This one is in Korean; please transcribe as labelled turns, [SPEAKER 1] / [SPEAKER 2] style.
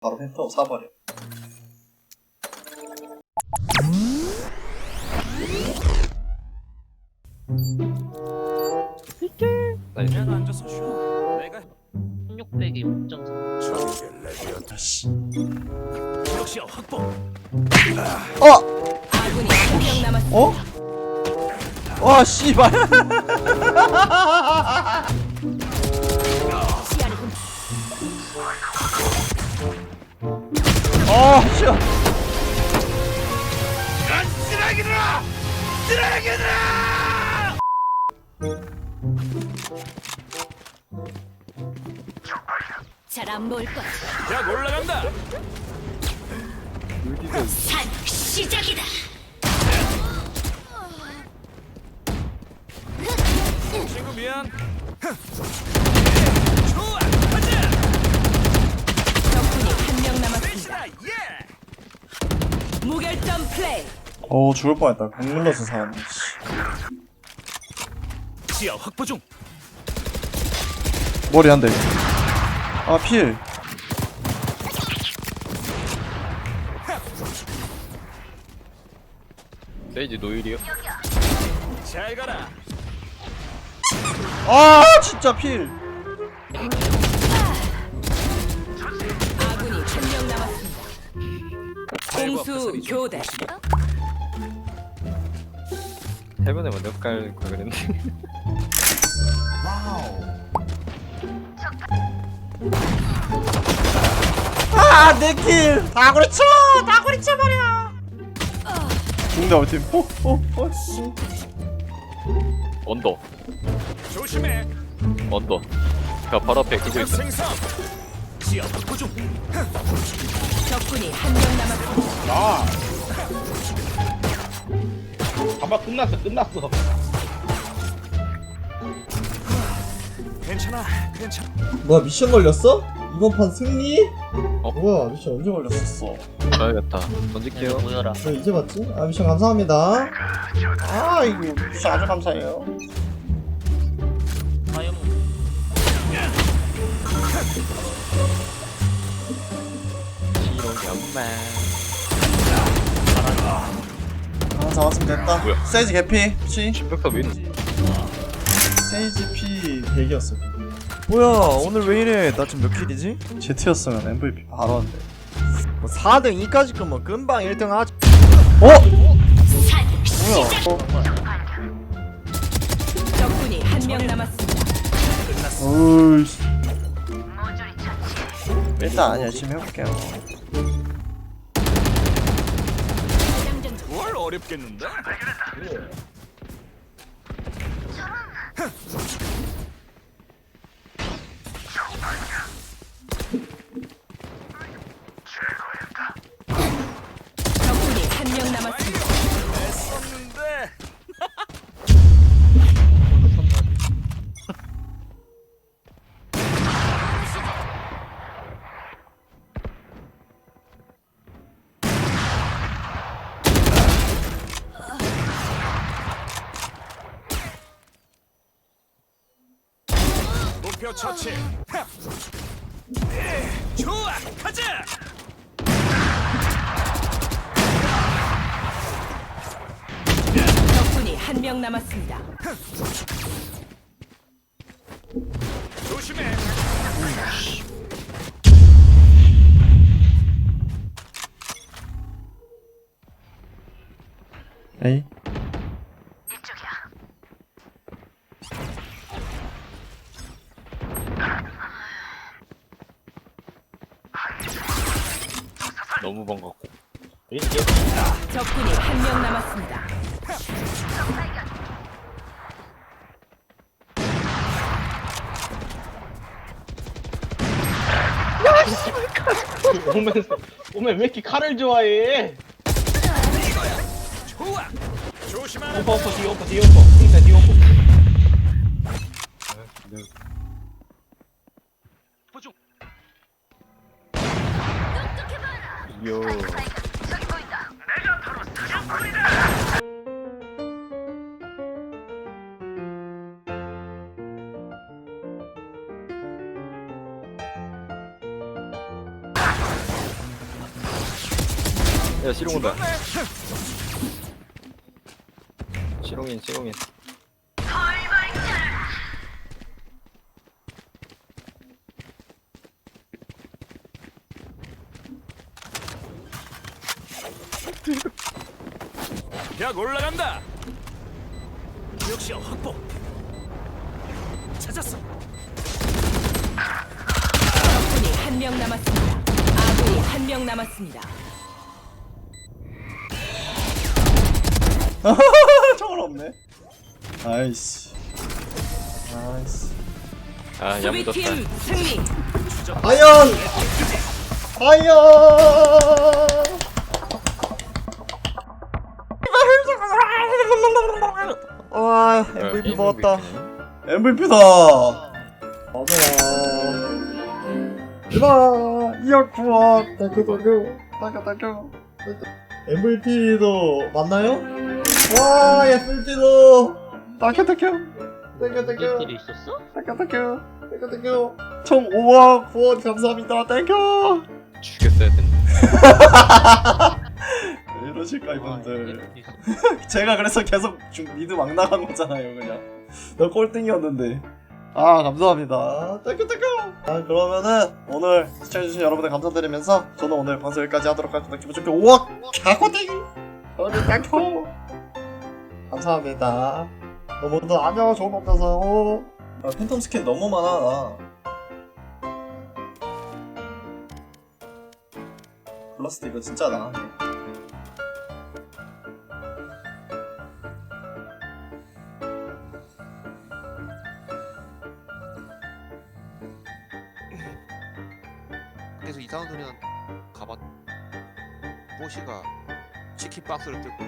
[SPEAKER 1] 바로 펜터 사버려.
[SPEAKER 2] 그냥 앉아서 쉬어. 내가
[SPEAKER 3] 1600이 목점
[SPEAKER 1] 아씨.
[SPEAKER 2] 역시야 확보.
[SPEAKER 4] 아군이 한명 남았습니다.
[SPEAKER 1] 어? 와 씨발. 아 씨.
[SPEAKER 2] 쓰레기들아! 쓰레기들아!
[SPEAKER 4] 잘안 보일 거야.
[SPEAKER 2] 야 올라간다.
[SPEAKER 4] 산 시작이다.
[SPEAKER 2] 친구 미안. 좋아, 가자.
[SPEAKER 4] 적군이 한 명 남았습니다.
[SPEAKER 2] 예.
[SPEAKER 4] 무결점 플레이.
[SPEAKER 1] 어 죽을 뻔했다. 살았네. 씨.
[SPEAKER 2] 지하 확보 중.
[SPEAKER 1] 머리 한 대. 아 필.
[SPEAKER 5] 세이지 노일이요?
[SPEAKER 2] 잘 가라.
[SPEAKER 1] 아 진짜 필.
[SPEAKER 4] 공수 교대.
[SPEAKER 5] 해변에 먼저 깔 걸 그랬는데
[SPEAKER 1] 아내 킬. 다구리 쳐. 다구리 쳐 버려. 중대 어디? 어어 씨.
[SPEAKER 5] 언더
[SPEAKER 2] 조심해.
[SPEAKER 5] 언더 야 바로 앞에 그거
[SPEAKER 2] 그
[SPEAKER 5] 있어
[SPEAKER 2] 확보 중.
[SPEAKER 4] 적군이 한 명 남았습 니다.
[SPEAKER 6] 아마 끝났어 끝났어
[SPEAKER 2] 괜찮아, 괜찮아.
[SPEAKER 1] 뭐야 미션 걸렸어? 이번 판 승리?
[SPEAKER 5] 어?
[SPEAKER 1] 뭐야 미션 언제 걸렸었어?
[SPEAKER 5] 가야겠다 던질게요
[SPEAKER 3] 모여라
[SPEAKER 1] 저 이제 봤지? 아 미션 감사합니다. 아 이거 미션 아주 감사해요.
[SPEAKER 3] 화염
[SPEAKER 5] 시롱 연마
[SPEAKER 1] 아 잡았으면 됐다.
[SPEAKER 5] 뭐야?
[SPEAKER 1] 세이지 개피 치.
[SPEAKER 5] 심벽탑 왜 이러지?
[SPEAKER 1] 세이지 피 100이었어.
[SPEAKER 7] 뭐야 오늘 왜 이래 나 지금 몇 킬이지?
[SPEAKER 1] 제트였으면 MVP 바로 한대.
[SPEAKER 7] 뭐 4등 2까지 거면 금방 1등 하지
[SPEAKER 1] 어?
[SPEAKER 4] 산
[SPEAKER 1] 뭐야?
[SPEAKER 4] 적군이 한 명 남았습니다.
[SPEAKER 1] 어이씨. 일단 열심히 해볼게요.
[SPEAKER 2] 어렵겠는데?
[SPEAKER 4] 적군
[SPEAKER 2] 목표 처치. 하! 예, 좋아, 가자.
[SPEAKER 4] 적군이 한 명 남았습니다.
[SPEAKER 2] 조심해.
[SPEAKER 1] 에이.
[SPEAKER 5] 너무 반갑고
[SPEAKER 4] 적군이 한 명 남았습니다.
[SPEAKER 6] 오면 오면 왜 이렇게 칼을 좋아해
[SPEAKER 2] 좋아. 조심하라.
[SPEAKER 6] 오퍼 오퍼 뒤 오퍼 뒤 오퍼 진짜 뒤 오퍼
[SPEAKER 2] 확
[SPEAKER 5] 요. 야, 시롱 온다. 시롱인, 시롱인.
[SPEAKER 2] 벽 올라간다. 역시 확보. 찾았어.
[SPEAKER 4] 적군이 한 명 남았습니다. 아군이 한 명 남았습니다.
[SPEAKER 1] 저걸 없네 아이씨 아이씨
[SPEAKER 5] 아 야무졌다
[SPEAKER 4] 승리.
[SPEAKER 1] 과연 과연 와 MVP 먹었다. MVP다 맞아요 얘들아 이억 구원 땡큐 땡큐 땡큐 땡큐 MVP도 맞나요? 와 MVP도. 땡큐 땡큐 땡큐 땡큐
[SPEAKER 3] 있었어?
[SPEAKER 1] 땡큐 땡큐 땡큐 땡큐 총 5억 구원 감사합니다. 땡큐.
[SPEAKER 5] 죽였어야 됐네
[SPEAKER 1] 왜 이러실까
[SPEAKER 3] 아,
[SPEAKER 1] 이분들.
[SPEAKER 3] 있었어.
[SPEAKER 1] 제가 그래서 계속 중 미드 막 나간 거잖아요 그냥. 너 꼴등이었는데. 아 감사합니다. 땡큐 땡큐 아 그러면은 오늘 시청해주신 여러분들 감사드리면서 저는 오늘 방송 여기까지 하도록 하겠습니다. 기분 좋게 5억 개고땡 오늘 땡큐 감사합니다. 여러분들 안녕 좋은 밤 되세요? 아 팬텀 스킨 너무 많아. 나 블라스트 이거 진짜 나
[SPEAKER 8] 그래서 이상한 소리는 가봤 뽀시가 치킨 박스를 뜯고